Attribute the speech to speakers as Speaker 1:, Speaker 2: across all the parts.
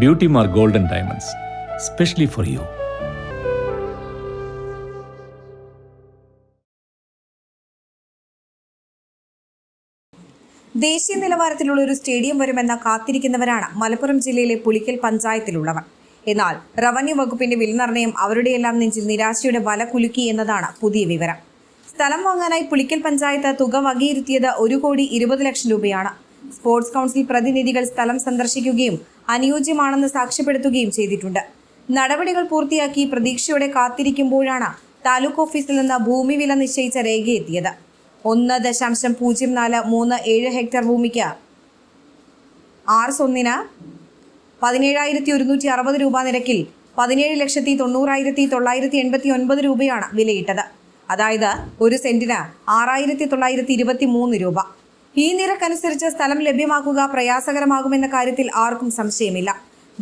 Speaker 1: Beauty Mar golden diamonds specially for you.
Speaker 2: ദേശീയ നിലവാരത്തിലുള്ള ഒരു സ്റ്റേഡിയം വരുമെന്ന കാത്തിരിക്കുന്നവരാണ് മലപ്പുറം ജില്ലയിലെ പുലിക്കൽ പഞ്ചായത്തിലുള്ളവർ. എന്നാൽ റവന്യൂ വകുപ്പിന്റെ വിലനിർണയം അവരുടെയെല്ലാം നെഞ്ചിൽ നിരാശയുടെ വല കുലുക്കി എന്നതാണ് പുതിയ വിവരം. സ്ഥലം വാങ്ങാനായി പുളിക്കൽ പഞ്ചായത്ത് തുക വകയിരുത്തിയത് ഒരു കോടി ഇരുപത് ലക്ഷം രൂപയാണ്. സ്പോർട്സ് കൗൺസിൽ പ്രതിനിധികൾ സ്ഥലം സന്ദർശിക്കുകയും അനുയോജ്യമാണെന്ന് സാക്ഷ്യപ്പെടുത്തുകയും ചെയ്തിട്ടുണ്ട്. നടപടികൾ പൂർത്തിയാക്കി പ്രതീക്ഷയോടെ കാത്തിരിക്കുമ്പോഴാണ് താലൂക്ക് ഓഫീസിൽ നിന്ന് ഭൂമി വില നിശ്ചയിച്ച രേഖയെത്തിയത് ഒന്ന് ദശാംശം പൂജ്യം നാല് മൂന്ന് ഏഴ് ഹെക്ടർ ഭൂമിക്ക് ആർസ് ഒന്നിന് പതിനേഴായിരത്തി ഒരുന്നൂറ്റി അറുപത് രൂപ നിരക്കിൽ പതിനേഴ് ലക്ഷത്തി തൊണ്ണൂറായിരത്തി തൊള്ളായിരത്തി എൺപത്തി ഒൻപത് രൂപയാണ് വിലയിട്ടത്. അതായത് ഒരു സെന്റിന് ആറായിരത്തി തൊള്ളായിരത്തി ഇരുപത്തി മൂന്ന് രൂപ. ഈ നിരക്കനുസരിച്ച് സ്ഥലം ലഭ്യമാക്കുക പ്രയാസകരമാകുമെന്ന കാര്യത്തിൽ ആർക്കും സംശയമില്ല.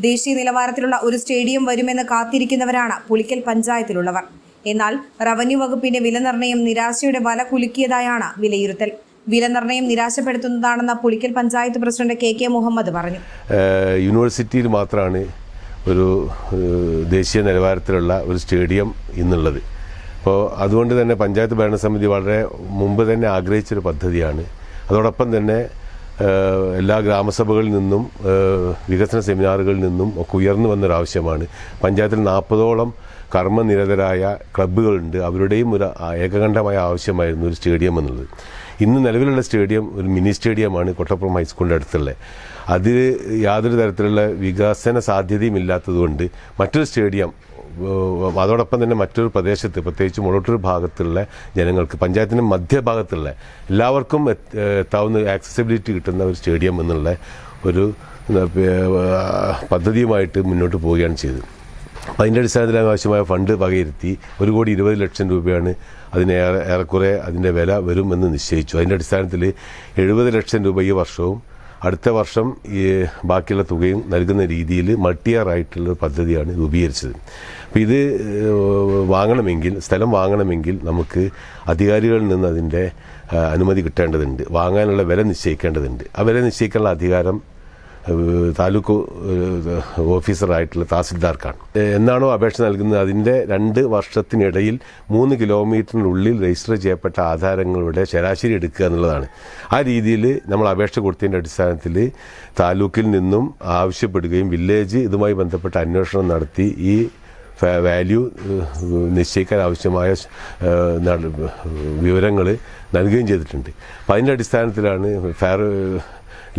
Speaker 2: ദേശീയ നിലവാരത്തിലുള്ള ഒരു സ്റ്റേഡിയം വരുമെന്ന് കാത്തിരിക്കുന്നവരാണ് പുളിക്കൽ പഞ്ചായത്തിലുള്ളവർ. എന്നാൽ റവന്യൂ വകുപ്പിന്റെ വിലനിർണയം നിരാശയുടെ വല കുലുക്കിയതായാണ് വിലയിരുത്തൽ. വിലനിർണയം നിരാശപ്പെടുത്തുന്നതാണെന്ന് Pulikkal panchayat president K K Muhammad പറഞ്ഞു.
Speaker 3: യൂണിവേഴ്സിറ്റിയിൽ മാത്രമാണ് ഒരു ദേശീയ നിലവാരത്തിലുള്ള ഒരു സ്റ്റേഡിയം ഇന്നുള്ളത്. അപ്പോൾ അതുകൊണ്ട് തന്നെ പഞ്ചായത്ത് ഭരണസമിതി വളരെ മുമ്പ് തന്നെ ആഗ്രഹിച്ചൊരു പദ്ധതിയാണ്. അതോടൊപ്പം തന്നെ എല്ലാ ഗ്രാമസഭകളിൽ നിന്നും വികസന സെമിനാറുകളിൽ നിന്നും ഒക്കെ ഉയർന്നു വന്നൊരാവശ്യമാണ്. പഞ്ചായത്തിൽ നാൽപ്പതോളം കർമ്മനിരതരായ ക്ലബ്ബുകളുണ്ട്. അവരുടെയും ഒരു ഏകകണ്ഠമായ ആവശ്യമായിരുന്നു ഒരു സ്റ്റേഡിയം എന്നുള്ളത്. ഇന്ന് നിലവിലുള്ള സ്റ്റേഡിയം ഒരു മിനി സ്റ്റേഡിയമാണ് കൊട്ടപ്പുറം ഹൈസ്കൂളിന്റെ അടുത്തുള്ളത് അതിൽ യാതൊരു തരത്തിലുള്ള വികസന സാധ്യതയും ഇല്ലാത്തതുകൊണ്ട് മറ്റൊരു സ്റ്റേഡിയം അതോടൊപ്പം തന്നെ മറ്റൊരു പ്രദേശത്ത് പ്രത്യേകിച്ച് മുളട്ടൂർ ഭാഗത്തുള്ള ജനങ്ങൾക്ക് പഞ്ചായത്തിന്റെ മധ്യഭാഗത്തുള്ള എല്ലാവർക്കും എത്ത്- എത്താവുന്ന ആക്സസിബിലിറ്റി കിട്ടുന്ന ഒരു സ്റ്റേഡിയം എന്നുള്ള ഒരു പദ്ധതിയുമായിട്ട് മുന്നോട്ട് പോവുകയാണ് ചെയ്തത്. അപ്പം അതിന്റെ അടിസ്ഥാനത്തിൽ ആവശ്യമായ ഫണ്ട് വകയിരുത്തി ഒരു കോടി ഇരുപത് ലക്ഷം രൂപയാണ് അതിന് ഏറെ ഏറെക്കുറെ അതിന്റെ വില വരുമെന്ന് നിശ്ചയിച്ചു. അതിന്റെ അടിസ്ഥാനത്തിൽ എഴുപത് ലക്ഷം രൂപ ഈ വർഷവും അടുത്ത വർഷം ഈ ബാക്കിയുള്ള തുകയും നൽകുന്ന രീതിയിൽ മൾട്ടി ഇയർ ആയിട്ടുള്ള പദ്ധതിയാണ് രൂപീകരിച്ചത്. അപ്പോൾ ഇത് വാങ്ങണമെങ്കിൽ സ്ഥലം വാങ്ങണമെങ്കിൽ നമുക്ക് അധികാരികളിൽ നിന്ന് അതിന്റെ അനുമതി കിട്ടേണ്ടതുണ്ട്. വാങ്ങാനുള്ള വില നിശ്ചയിക്കേണ്ടതുണ്ട്. ആ വില നിശ്ചയിക്കാനുള്ള അധികാരം താലൂക്ക് ഓഫീസറായിട്ടുള്ള തഹസിൽദാർക്കാണ്. എന്നാണോ അപേക്ഷ നൽകുന്നത്? അതിന്റെ രണ്ട് വർഷത്തിനിടയിൽ മൂന്ന് കിലോമീറ്ററിനുള്ളിൽ രജിസ്റ്റർ ചെയ്യപ്പെട്ട ആധാരങ്ങളുടെ ശരാശരി എടുക്കുക എന്നുള്ളതാണ്. ആ രീതിയിൽ നമ്മൾ അപേക്ഷ കൊടുത്തതിന്റെ അടിസ്ഥാനത്തിൽ താലൂക്കിൽ നിന്നും ആവശ്യപ്പെടുകയും വില്ലേജ് ഇതുമായി ബന്ധപ്പെട്ട അന്വേഷണം നടത്തി ഈ വാല്യൂ നിശ്ചയിക്കാൻ ആവശ്യമായ വിവരങ്ങൾ നൽകുകയും ചെയ്തിട്ടുണ്ട്. അപ്പം അതിന്റെ അടിസ്ഥാനത്തിലാണ് ഫെയർ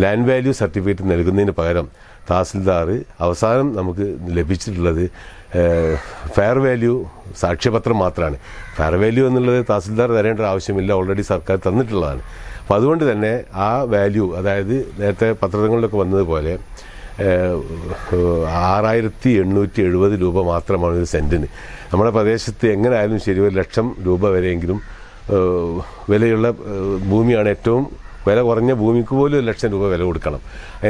Speaker 3: ലാൻഡ് വാല്യൂ സർട്ടിഫിക്കറ്റ് നൽകുന്നതിന് പകരം തഹസിൽദാർ അവസാനം നമുക്ക് ലഭിച്ചിട്ടുള്ളത് ഫെയർ വാല്യൂ സാക്ഷ്യപത്രം മാത്രമാണ് ഫെയർ വാല്യൂ എന്നുള്ളത് തഹസിൽദാർ തരേണ്ട ആവശ്യമില്ല ഓൾറെഡി സർക്കാർ തന്നിട്ടുള്ളതാണ്. അപ്പോൾ അതുകൊണ്ട് തന്നെ ആ വാല്യൂ അതായത് നേരത്തെ പത്രങ്ങളിലൊക്കെ വന്നതുപോലെ ആറായിരത്തി എണ്ണൂറ്റി എഴുപത് രൂപ മാത്രമാണ് ഒരു സെന്റിന് നമ്മുടെ പ്രദേശത്ത് എങ്ങനെ ആയാലും ശരി ഒരു ലക്ഷം രൂപ വരെയെങ്കിലും വിലയുള്ള ഭൂമിയാണ് ഏറ്റവും വില കുറഞ്ഞ ഭൂമിക്ക് പോലും ഒരു ലക്ഷം രൂപ വില കൊടുക്കണം.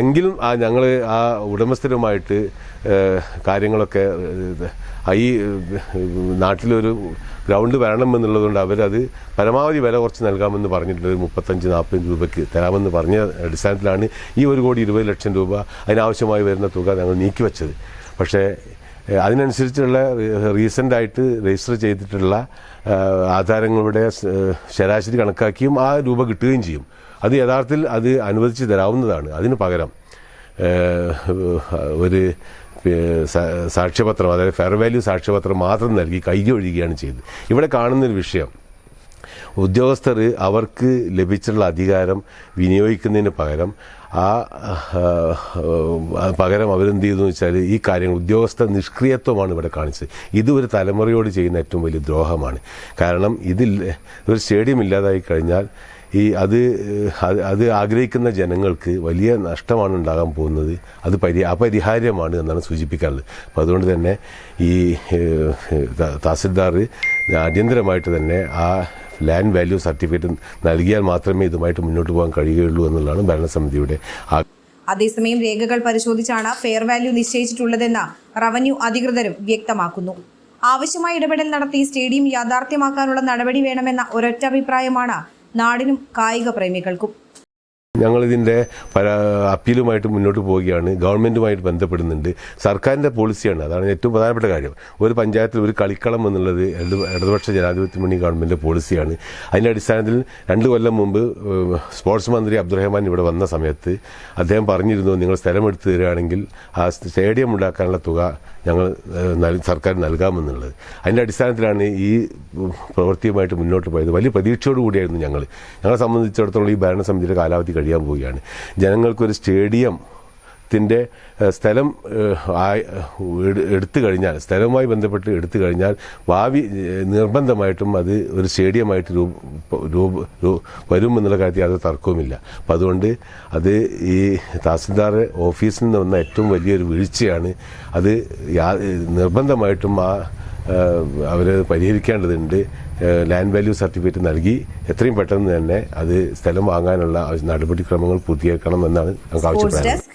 Speaker 3: എങ്കിലും ആ ഞങ്ങൾ ആ ഉടമസ്ഥരുമായിട്ട് കാര്യങ്ങളൊക്കെ ഈ നാട്ടിലൊരു ഗ്രൗണ്ട് വരണം എന്നുള്ളതുകൊണ്ട് അവരത് പരമാവധി വില കുറച്ച് നൽകാമെന്ന് പറഞ്ഞിട്ടുണ്ട്. ഒരു മുപ്പത്തഞ്ച് നാൽപ്പത് രൂപയ്ക്ക് തരാമെന്ന് പറഞ്ഞ അടിസ്ഥാനത്തിലാണ് ഈ ഒരു കോടി ഇരുപത് ലക്ഷം രൂപ അതിനാവശ്യമായി വരുന്ന തുക ഞങ്ങൾ നീക്കിവെച്ചത് പക്ഷേ അതിനനുസരിച്ചുള്ള റീസെന്റായിട്ട് രജിസ്റ്റർ ചെയ്തിട്ടുള്ള ആധാരങ്ങളുടെ ശരാശരി കണക്കാക്കിയും ആ രൂപ കിട്ടുകയും ചെയ്യും. അത് യഥാർത്ഥത്തിൽ അത് അനുവദിച്ച് തരാവുന്നതാണ്. അതിന് പകരം ഒരു സാക്ഷ്യപത്രം അതായത് ഫെയർ വാല്യൂ സാക്ഷ്യപത്രം മാത്രം നൽകി കൈയൊഴുകുകയാണ് ചെയ്തത്. ഇവിടെ കാണുന്നൊരു വിഷയം. ഉദ്യോഗസ്ഥർ അവർക്ക് ലഭിച്ചിട്ടുള്ള അധികാരം വിനിയോഗിക്കുന്നതിന് പകരം ആ ആ, പകരം അവരെന്ത് ചെയ്തു എന്ന് വെച്ചാൽ ഈ കാര്യങ്ങൾ ഉദ്യോഗസ്ഥ നിഷ്ക്രിയത്വമാണ് ഇവിടെ കാണിച്ചത്. ഇത് ഒരു തലമുറയോട് ചെയ്യുന്ന ഏറ്റവും വലിയ ദ്രോഹമാണ്. കാരണം ഇതിൽ ഒരു സ്റ്റേഡിയം ഇല്ലാതായി കഴിഞ്ഞാൽ ഈ അത് അത് ആഗ്രഹിക്കുന്ന ജനങ്ങൾക്ക് വലിയ നഷ്ടമാണ് ഉണ്ടാകാൻ പോകുന്നത്. അത് പരി അപരിഹാര്യമാണ് എന്നാണ് സൂചിപ്പിക്കാറുള്ളത്. അപ്പോൾ അതുകൊണ്ട് തന്നെ ഈ തഹസിൽദാർ അടിയന്തരമായിട്ട് തന്നെ ആ ലാൻഡ് വാല്യൂ സർട്ടിഫിക്കറ്റ് നൽകിയാൽ മാത്രമേ ഇതുമായിട്ട് മുന്നോട്ട് പോകാൻ കഴിയുകയുള്ളൂ എന്നുള്ളതാണ് ഭരണസമിതിയുടെ
Speaker 2: അതേസമയം രേഖകൾ പരിശോധിച്ചാണ് ഫെയർ വാല്യൂ നിശ്ചയിച്ചിട്ടുള്ളതെന്ന് റവന്യൂ അധികൃതരും വ്യക്തമാക്കുന്നു. ആവശ്യമായ ഇടപെടൽ നടത്തി സ്റ്റേഡിയം യാഥാർത്ഥ്യമാക്കാനുള്ള നടപടി വേണമെന്ന ഒരൊറ്റ അഭിപ്രായമാണ് നാടിനും കായിക പ്രേമികൾക്കും
Speaker 3: ഞങ്ങളിതിന്റെ പല അപ്പീലുമായിട്ട് മുന്നോട്ട് പോവുകയാണ്. ഗവൺമെന്റുമായിട്ട് ബന്ധപ്പെടുന്നുണ്ട്. സർക്കാരിന്റെ പോളിസിയാണ്. അതാണ് ഏറ്റവും പ്രധാനപ്പെട്ട കാര്യം. ഒരു പഞ്ചായത്തിൽ ഒരു കളിക്കളം എന്നുള്ളത് ഇടതുപക്ഷ ജനാധിപത്യ മുന്നണി ഗവൺമെന്റ് പോളിസിയാണ്. അതിന്റെ അടിസ്ഥാനത്തിൽ രണ്ട് കൊല്ലം മുമ്പ് സ്പോർട്സ് മന്ത്രി അബ്ദുറഹ്മാൻ ഇവിടെ വന്ന സമയത്ത് അദ്ദേഹം പറഞ്ഞിരുന്നു നിങ്ങൾ സ്ഥലമെടുത്ത് തരികയാണെങ്കിൽ ആ സ്റ്റേഡിയം ഉണ്ടാക്കാനുള്ള തുക ഞങ്ങൾ സർക്കാർ നൽകാമെന്നുള്ളത്. അതിന്റെ അടിസ്ഥാനത്തിലാണ് ഈ പ്രവൃത്തിയുമായിട്ട് മുന്നോട്ട് പോയത്. വലിയ പ്രതീക്ഷയോടുകൂടിയായിരുന്നു ഞങ്ങൾ ഞങ്ങളെ സംബന്ധിച്ചിടത്തോളം ഈ ഭരണസമിതിയുടെ കാലാവധി കഴിയാൻ പോവുകയാണ്. ജനങ്ങൾക്കൊരു സ്റ്റേഡിയം ത്തിന്റെ സ്ഥലം എടുത്തു കഴിഞ്ഞാൽ സ്ഥലവുമായി ബന്ധപ്പെട്ട് എടുത്തു കഴിഞ്ഞാൽ ഭാവി നിർബന്ധമായിട്ടും അത് ഒരു സ്റ്റേഡിയമായിട്ട് രൂപ രൂപ വരുമെന്നുള്ള വരും എന്നുള്ള കാര്യത്തിൽ യാതൊരു തർക്കവുമില്ല. അപ്പം അതുകൊണ്ട് അത് ഈ തഹസിൽദാർ ഓഫീസിൽ നിന്ന് വന്ന ഏറ്റവും വലിയൊരു വീഴ്ചയാണ് അത് നിർബന്ധമായിട്ടും ആ അവർ പരിഹരിക്കേണ്ടതുണ്ട്. ലാൻഡ് വാല്യൂ സർട്ടിഫിക്കറ്റ് നൽകി എത്രയും പെട്ടെന്ന് തന്നെ അത് സ്ഥലം വാങ്ങാനുള്ള നടപടിക്രമങ്ങൾ പൂർത്തിയാക്കണം എന്നാണ് ഞങ്ങൾക്ക് ആവശ്യപ്പെടുന്നത്.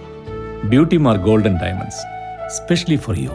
Speaker 1: beauty Mar golden diamonds specially for you